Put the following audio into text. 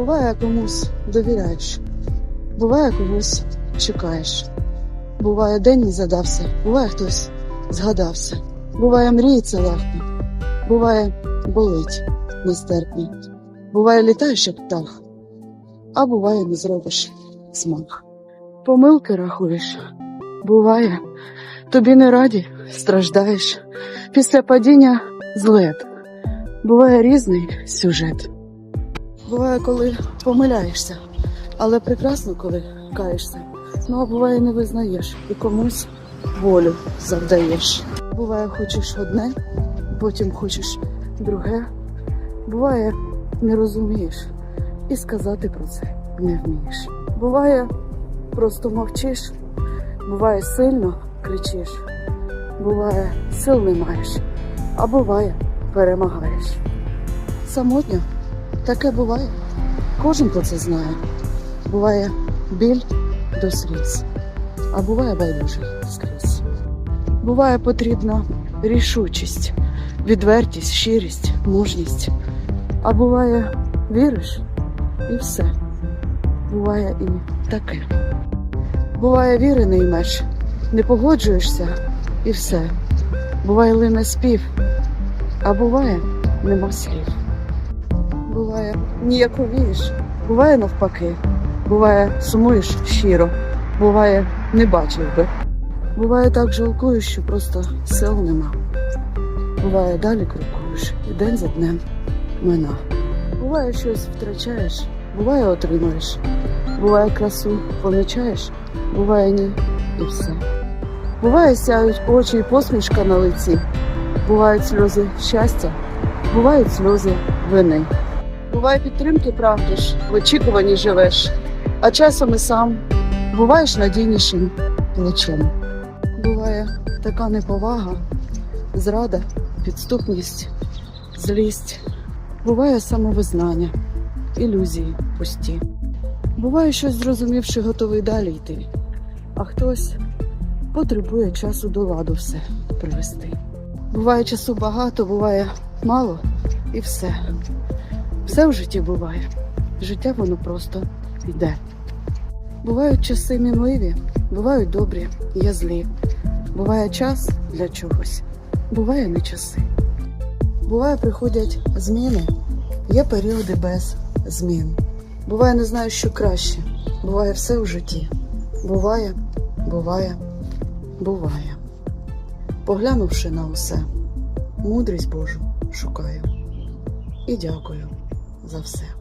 Буває, комусь довіряєш, буває, комусь чекаєш. Буває, день не задався, буває, хтось згадався. Буває, мріється легко, буває, болить нестерпно. Буває, літаєш, як птах, а буває, не зробиш смак. Помилки рахуєш, буває, тобі не раді, страждаєш. Після падіння злет. Буває різний сюжет. Буває, коли помиляєшся, але прекрасно, коли каєшся. Ну, а буває, не визнаєш і комусь волю завдаєш. Буває, хочеш одне, потім хочеш друге. Буває, не розумієш і сказати про це не вмієш. Буває, просто мовчиш, буває сильно кричиш, буває, сил не маєш, а буває, перемагаєш. Самотньо таке буває. Кожен про це знає. Буває біль до сліз, а буває байдуже скрізь. Буває потрібна рішучість, відвертість, щирість, мужність. А буває віриш і все. Буває і таке. Буває віри не не погоджуєшся і все. Буває лине спів, а буває нема слів. Буває ніяковієш, буває навпаки, буває сумуєш щиро, буває не бачив би. Буває так жалкуєш, що просто сил нема. Буває далі крокуєш, і день за днем мина. Буває щось втрачаєш, буває отримаєш, буває красу помічаєш, буває ні і все. Буває сяють очі і посмішка на лиці, бувають сльози щастя, бувають сльози вини. Буває підтримки прагнеш, в очікуванні живеш, а часом і сам буваєш надійнішим плечем. Буває така неповага, зрада, підступність, злість. Буває самовизнання, ілюзії пусті. Буває щось зрозумівши, готовий далі йти, а хтось потребує часу до ладу все привести. Буває часу багато, буває мало і все. Все в житті буває. Життя воно просто йде. Бувають часи мінливі, бувають добрі, є злі. Буває час для чогось, буває не часи. Буває, приходять зміни, є періоди без змін. Буває, не знаю, що краще. Буває все в житті. Буває, буває, буває. Поглянувши на усе, мудрість Божу шукаю і дякую за все.